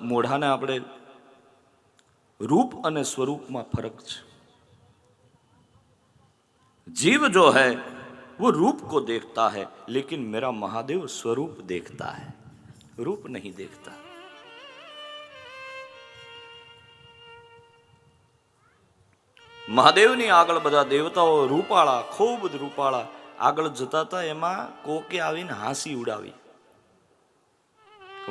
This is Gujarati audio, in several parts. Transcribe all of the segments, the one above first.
મોઢાને આપણે રૂપ અને સ્વરૂપમાં ફરક છે जीव जो है वो रूप को देखता है लेकिन मेरा महादेव स्वरूप देखता है रूप नहीं देखता મહાદેવની આગળ બધા દેવતાઓ રૂપાળા ખૂબ જ રૂપાળા આગળ જતા હતા એમાં કોકે આવીને હાંસી ઉડાવી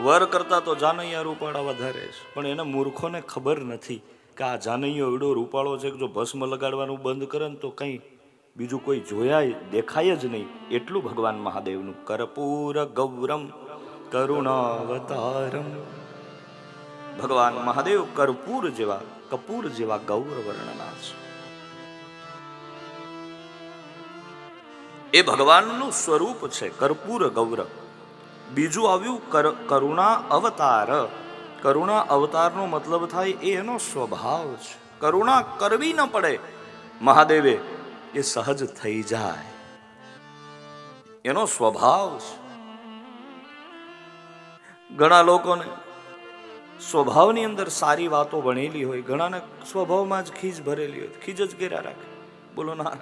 વર કરતા તો જાનૈયા રૂપાળા વધારે છે. પણ એને મૂર્ખોને ખબર નથી કે આ જાનૈયો એવડો રૂપાળો છે કે જો ભસ્મ લગાડવાનું બંધ કરે ને તો કંઈ બીજું કોઈ જોયા દેખાય જ નહીં. એટલું ભગવાન મહાદેવનું. કરપૂર ગૌરમ, કરુણાવતારમ. ભગવાન મહાદેવ કરપૂર જેવા, કપૂર જેવા ગૌર વર્ણના છે. એ ભગવાનનું સ્વરૂપ છે કર્પૂર ગૌર બીજું આવ્યું કરુણા અવતાર. કરુણા અવતારનો મતલબ થાય એ એનો સ્વભાવ છે. કરુણા કરવી ન પડે. મહાદેવે, એ સહજ થઈ જાય. એનો સ્વભાવ છે. ઘણા લોકોને સ્વભાવની અંદર સારી વાતો ભણેલી હોય, ઘણાને સ્વભાવમાં જ ખીજ ભરેલી હોય, ખીજ જ ઘેરા રાખે. બોલો ના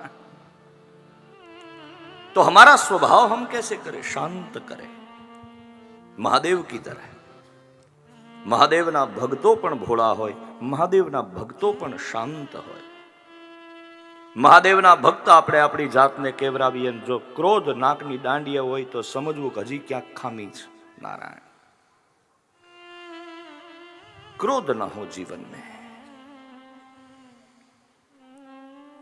તો હમારા સ્વભાવ હમ કેસે કરે? શાંત કરે. મહાદેવ કી તરહ. મહાદેવના ભક્તો પણ ભોળા હોય, મહાદેવના ભક્તો પણ શાંત હોય. મહાદેવના ભક્ત આપણે આપણી જાતને કેવરાવીએ જો ક્રોધ નાકની દાંડીએ હોય તો સમજવું કે હજી ક્યાંક ખામી છે. નારાયણ. ક્રોધ ન હો જીવનને.